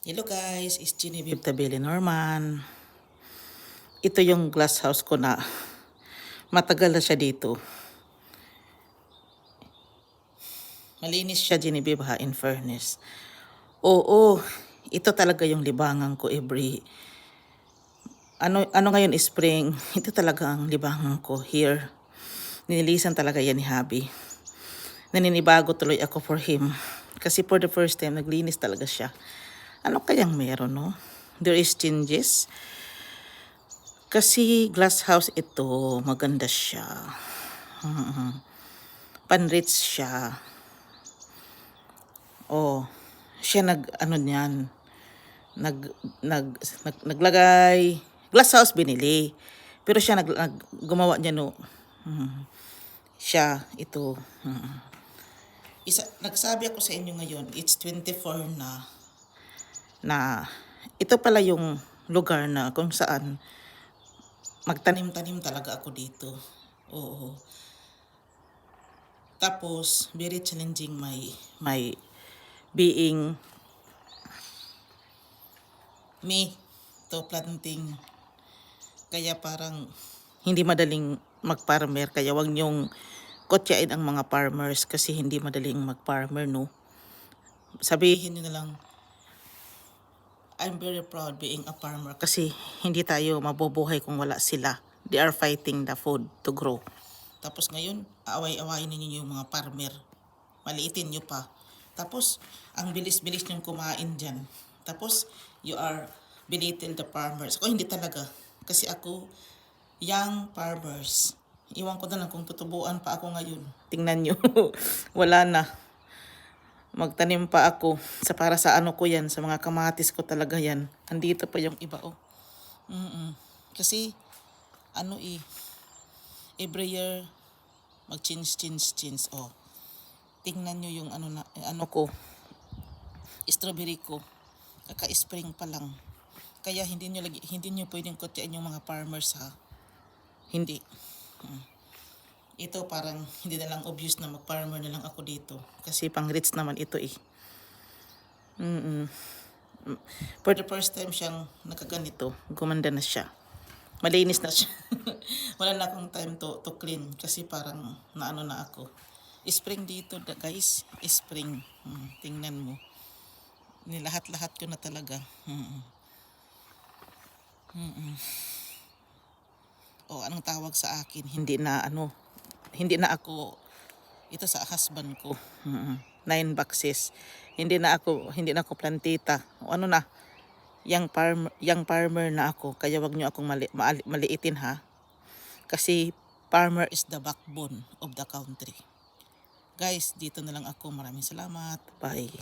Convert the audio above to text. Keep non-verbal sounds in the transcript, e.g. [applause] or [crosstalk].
Hello guys, it's Genevieve Tabeli Norman. Ito yung glass house ko na matagal na siya dito. Malinis siya Genevieve ha, in fairness. Oo, ito talaga yung libangan ko every ano ano ngayon spring, [laughs] ito talaga ang libangan ko here. Nililisan talaga yan ni Habi. Naninibago tuloy ako for him. Kasi for the first time, naglinis talaga siya. Ano kayang meron, no? There is changes. Kasi glass house ito, maganda siya. Pan-rich siya. Oh, siya nag, ano niyan, nag, nag, nag, naglagay, glass house binili. Pero siya nag, nag gumawa niya no. Mhm. Siya, ito. Mhm. Isa, nagsabi ako sa inyo ngayon, it's 24 na na ito pala yung lugar na kung saan magtanim-tanim talaga ako dito. Oo. Tapos, very challenging my, my being me to planting. Kaya parang hindi madaling mag-farmer. Kaya wag niyong kotyain ang mga farmers kasi hindi madaling mag-farmer, no? Sabihin niyo na lang, I'm very proud being a farmer kasi hindi tayo mabubuhay kung wala sila. They are fighting the food to grow. Tapos ngayon, away-awayin ninyo yung mga farmer. Maliitin nyo pa. Tapos, ang bilis-bilis nyong kumain dyan. Tapos, you are belittle the farmers. Ako hindi talaga. Kasi ako, young farmers. Iwan ko na lang kung tutubuan pa ako ngayon. Tingnan nyo. [laughs] wala na magtanim pa ako sa para sa ano ko yan, sa mga kamatis ko talaga yan. Andito pa yung iba, oh. Mm Kasi, ano eh, every year, mag-change, change, change, oh. Tingnan nyo yung ano, na, ano ko, strawberry ko, kaka-spring pa lang. Kaya hindi nyo, lagi, hindi nyo pwedeng kutyain yung mga farmers, ha? Hindi. Mm ito parang hindi na lang obvious na mag-farmer na lang ako dito. Kasi pang rich naman ito eh. Mm-mm. For the first time siyang nakaganito, gumanda na siya. Malinis na siya. [laughs] Wala na akong time to, to clean kasi parang naano na ako. Spring dito guys, spring. Mm, tingnan mo. Nilahat-lahat ko na talaga. Mm-mm. Mm-mm. O anong tawag sa akin? Hindi na ano, hindi na ako ito sa husband ko. Mm, Nine boxes. Hindi na ako hindi na ako plantita. O ano na? Young farmer, young farmer na ako. Kaya wag niyo akong mali, maali- maliitin ha. Kasi farmer is the backbone of the country. Guys, dito na lang ako. Maraming salamat. Bye.